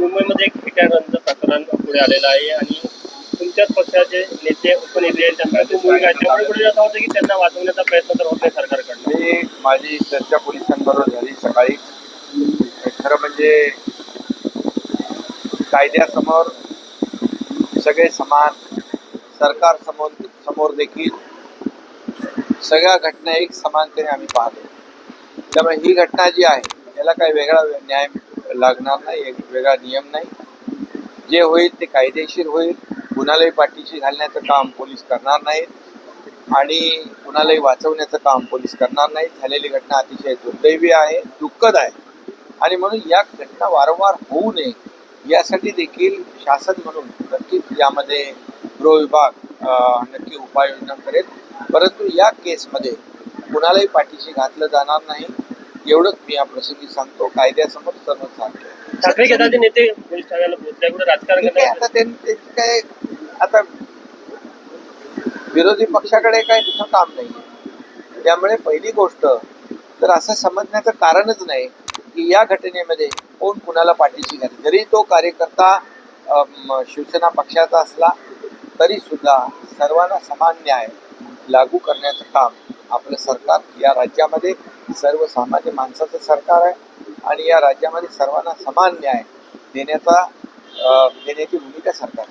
मुंबईमध्ये एक ठिकाणांचं प्रकरण पुढे आलेलं आहे आणि तुमच्याच पक्षाचे नेते उपनेते भूमिका आहे. त्यामुळे पुढे असं होतं की त्यांना वाचवण्याचा प्रयत्न तर होत नाही सरकारकडनं. मी माझी चर्चा पोलिसांबरोबर झाली सकाळी. खरं म्हणजे कायद्यासमोर सगळे समान सरकार समोर समोर देखील सगळ्या घटना एक समानतेने आम्ही पाहतो. त्यामुळे ही घटना जी आहे याला काही वेगळा न्याय लागणार नाही एक वेगळा नियम नाही. जे होईल ते कायदेशीर होईल. कुणालाही पाठीशी घालण्याचं काम पोलीस करणार नाहीत. आणि कुणालाही वाचवण्याचं काम पोलीस करणार नाहीत. झालेली घटना अतिशय दुर्दैवी आहे दुःखद आहे. आणि म्हणून या घटना वारंवार होऊ नये यासाठी देखील शासन म्हणून नक्कीच यामध्ये गृह विभाग नक्की उपाययोजना करेल. परंतु या केसमध्ये कुणालाही पाठीशी घातलं जाणार नाही. एवढंच मी या प्रसंगी सांगतो. कायद्यासमोर सर्व सांगतो. ठाकरे गटाचे नेते पोलीस ठाण्याला पोहोचल्या कुठे राजकारण ठीक आहे आता करण्यासाठी त्यांनी त्यांची काय आता विरोधी पक्षाकडे काय दुसरं काम नाही त्यामुळे पहिली गोष्ट तर असं समजण्याचं कारणच नाही की या घटनेमध्ये कोण कुणाला पाठीशी घाले जरी तो कार्यकर्ता अम, शिवसेना पक्षाचा असला तरी सुद्धा सर्वांना समान न्याय लागू करण्याचं काम आपलं सरकार. या राज्यामध्ये सर्वसामान्य माणसाचं सरकार आहे आणि या राज्यामध्ये सर्वांना समान न्याय देण्याचा देण्याची भूमिका सरकार